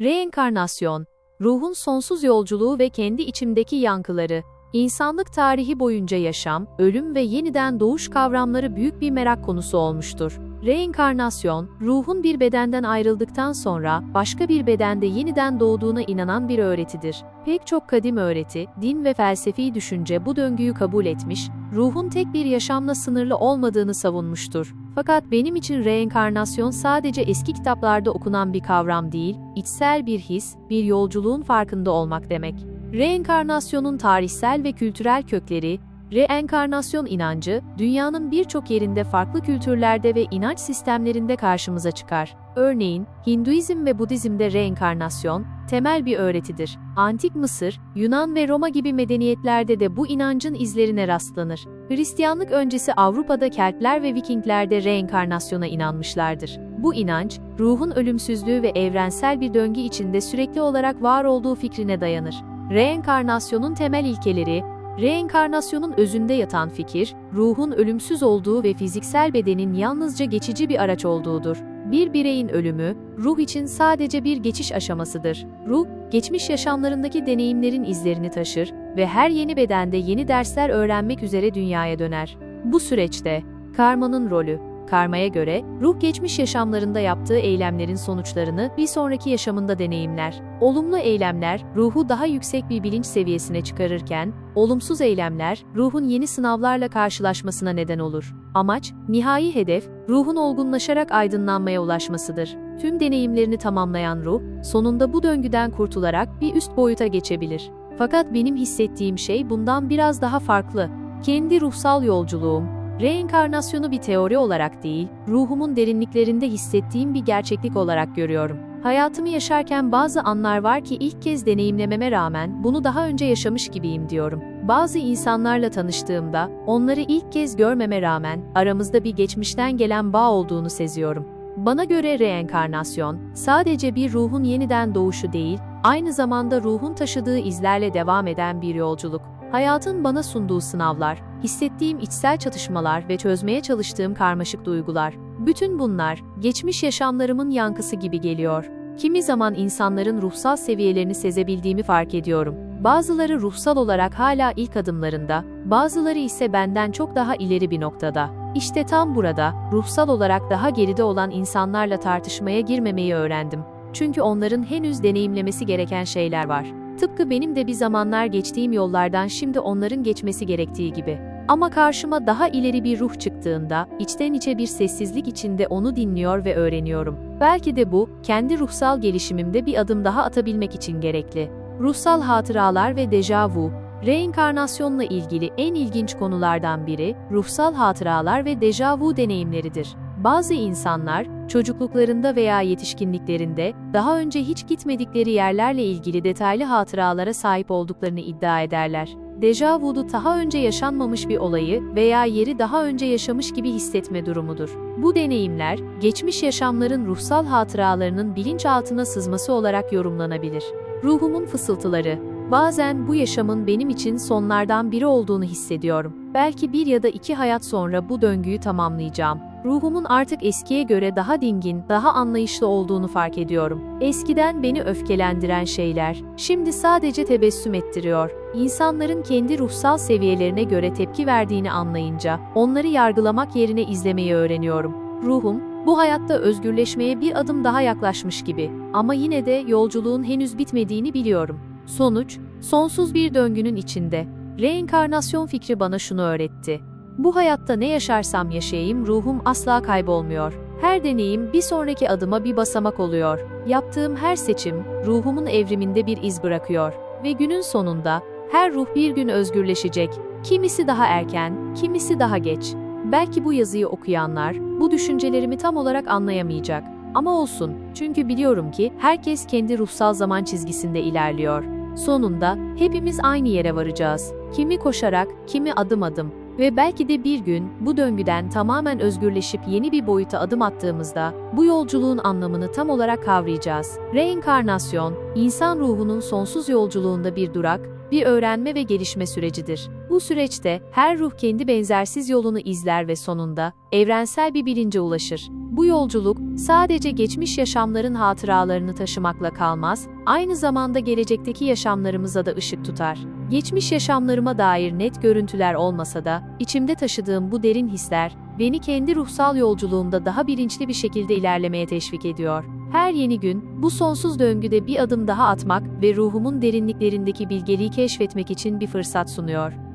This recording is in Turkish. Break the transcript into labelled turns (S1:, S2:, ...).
S1: Reenkarnasyon, ruhun sonsuz yolculuğu ve kendi içimdeki yankıları, insanlık tarihi boyunca yaşam, ölüm ve yeniden doğuş kavramları büyük bir merak konusu olmuştur. Reenkarnasyon, ruhun bir bedenden ayrıldıktan sonra başka bir bedende yeniden doğduğuna inanan bir öğretidir. Pek çok kadim öğreti, din ve felsefi düşünce bu döngüyü kabul etmiş, ruhun tek bir yaşamla sınırlı olmadığını savunmuştur. Fakat benim için reenkarnasyon sadece eski kitaplarda okunan bir kavram değil, içsel bir his, bir yolculuğun farkında olmak demek. Reenkarnasyonun tarihsel ve kültürel kökleri, Reenkarnasyon inancı, dünyanın birçok yerinde farklı kültürlerde ve inanç sistemlerinde karşımıza çıkar. Örneğin, Hinduizm ve Budizm'de reenkarnasyon, temel bir öğretidir. Antik Mısır, Yunan ve Roma gibi medeniyetlerde de bu inancın izlerine rastlanır. Hristiyanlık öncesi Avrupa'da Keltler ve Vikingler de reenkarnasyona inanmışlardır. Bu inanç, ruhun ölümsüzlüğü ve evrensel bir döngü içinde sürekli olarak var olduğu fikrine dayanır. Reenkarnasyonun temel ilkeleri, Reenkarnasyonun özünde yatan fikir, ruhun ölümsüz olduğu ve fiziksel bedenin yalnızca geçici bir araç olduğudur. Bir bireyin ölümü, ruh için sadece bir geçiş aşamasıdır. Ruh, geçmiş yaşamlarındaki deneyimlerin izlerini taşır ve her yeni bedende yeni dersler öğrenmek üzere dünyaya döner. Bu süreçte, karmanın rolü, Karmaya göre, ruh geçmiş yaşamlarında yaptığı eylemlerin sonuçlarını bir sonraki yaşamında deneyimler. Olumlu eylemler, ruhu daha yüksek bir bilinç seviyesine çıkarırken, olumsuz eylemler, ruhun yeni sınavlarla karşılaşmasına neden olur. Amaç, nihai hedef, ruhun olgunlaşarak aydınlanmaya ulaşmasıdır. Tüm deneyimlerini tamamlayan ruh, sonunda bu döngüden kurtularak bir üst boyuta geçebilir. Fakat benim hissettiğim şey bundan biraz daha farklı. Kendi ruhsal yolculuğum, Reenkarnasyonu bir teori olarak değil, ruhumun derinliklerinde hissettiğim bir gerçeklik olarak görüyorum. Hayatımı yaşarken bazı anlar var ki ilk kez deneyimlememe rağmen bunu daha önce yaşamış gibiyim diyorum. Bazı insanlarla tanıştığımda onları ilk kez görmeme rağmen aramızda bir geçmişten gelen bağ olduğunu seziyorum. Bana göre reenkarnasyon sadece bir ruhun yeniden doğuşu değil, aynı zamanda ruhun taşıdığı izlerle devam eden bir yolculuk. Hayatın bana sunduğu sınavlar, hissettiğim içsel çatışmalar ve çözmeye çalıştığım karmaşık duygular, bütün bunlar geçmiş yaşamlarımın yankısı gibi geliyor. Kimi zaman insanların ruhsal seviyelerini sezebildiğimi fark ediyorum. Bazıları ruhsal olarak hala ilk adımlarında, bazıları ise benden çok daha ileri bir noktada. İşte tam burada, ruhsal olarak daha geride olan insanlarla tartışmaya girmemeyi öğrendim. Çünkü onların henüz deneyimlemesi gereken şeyler var. Tıpkı benim de bir zamanlar geçtiğim yollardan şimdi onların geçmesi gerektiği gibi. Ama karşıma daha ileri bir ruh çıktığında, içten içe bir sessizlik içinde onu dinliyor ve öğreniyorum. Belki de bu, kendi ruhsal gelişimimde bir adım daha atabilmek için gerekli. Ruhsal hatıralar ve dejavu, reenkarnasyonla ilgili en ilginç konulardan biri, ruhsal hatıralar ve dejavu deneyimleridir. Bazı insanlar, çocukluklarında veya yetişkinliklerinde, daha önce hiç gitmedikleri yerlerle ilgili detaylı hatıralara sahip olduklarını iddia ederler. Deja vu'du daha önce yaşanmamış bir olayı veya yeri daha önce yaşamış gibi hissetme durumudur. Bu deneyimler, geçmiş yaşamların ruhsal hatıralarının bilinçaltına sızması olarak yorumlanabilir. Ruhumun fısıltıları, Bazen bu yaşamın benim için sonlardan biri olduğunu hissediyorum. Belki bir ya da iki hayat sonra bu döngüyü tamamlayacağım. Ruhumun artık eskiye göre daha dingin, daha anlayışlı olduğunu fark ediyorum. Eskiden beni öfkelendiren şeyler, şimdi sadece tebessüm ettiriyor. İnsanların kendi ruhsal seviyelerine göre tepki verdiğini anlayınca, onları yargılamak yerine izlemeyi öğreniyorum. Ruhum, bu hayatta özgürleşmeye bir adım daha yaklaşmış gibi. Ama yine de yolculuğun henüz bitmediğini biliyorum. Sonuç, sonsuz bir döngünün içinde. Reenkarnasyon fikri bana şunu öğretti. Bu hayatta ne yaşarsam yaşayayım ruhum asla kaybolmuyor. Her deneyim bir sonraki adıma bir basamak oluyor. Yaptığım her seçim ruhumun evriminde bir iz bırakıyor. Ve günün sonunda her ruh bir gün özgürleşecek. Kimisi daha erken, kimisi daha geç. Belki bu yazıyı okuyanlar bu düşüncelerimi tam olarak anlayamayacak. Ama olsun, çünkü biliyorum ki herkes kendi ruhsal zaman çizgisinde ilerliyor. Sonunda hepimiz aynı yere varacağız. Kimi koşarak, kimi adım adım. Ve belki de bir gün bu döngüden tamamen özgürleşip yeni bir boyuta adım attığımızda bu yolculuğun anlamını tam olarak kavrayacağız. Reenkarnasyon, insan ruhunun sonsuz yolculuğunda bir durak, bir öğrenme ve gelişme sürecidir. Bu süreçte her ruh kendi benzersiz yolunu izler ve sonunda evrensel bir bilince ulaşır. Bu yolculuk sadece geçmiş yaşamların hatıralarını taşımakla kalmaz, aynı zamanda gelecekteki yaşamlarımıza da ışık tutar. Geçmiş yaşamlarıma dair net görüntüler olmasa da, içimde taşıdığım bu derin hisler, beni kendi ruhsal yolculuğumda daha bilinçli bir şekilde ilerlemeye teşvik ediyor. Her yeni gün, bu sonsuz döngüde bir adım daha atmak ve ruhumun derinliklerindeki bilgeliği keşfetmek için bir fırsat sunuyor.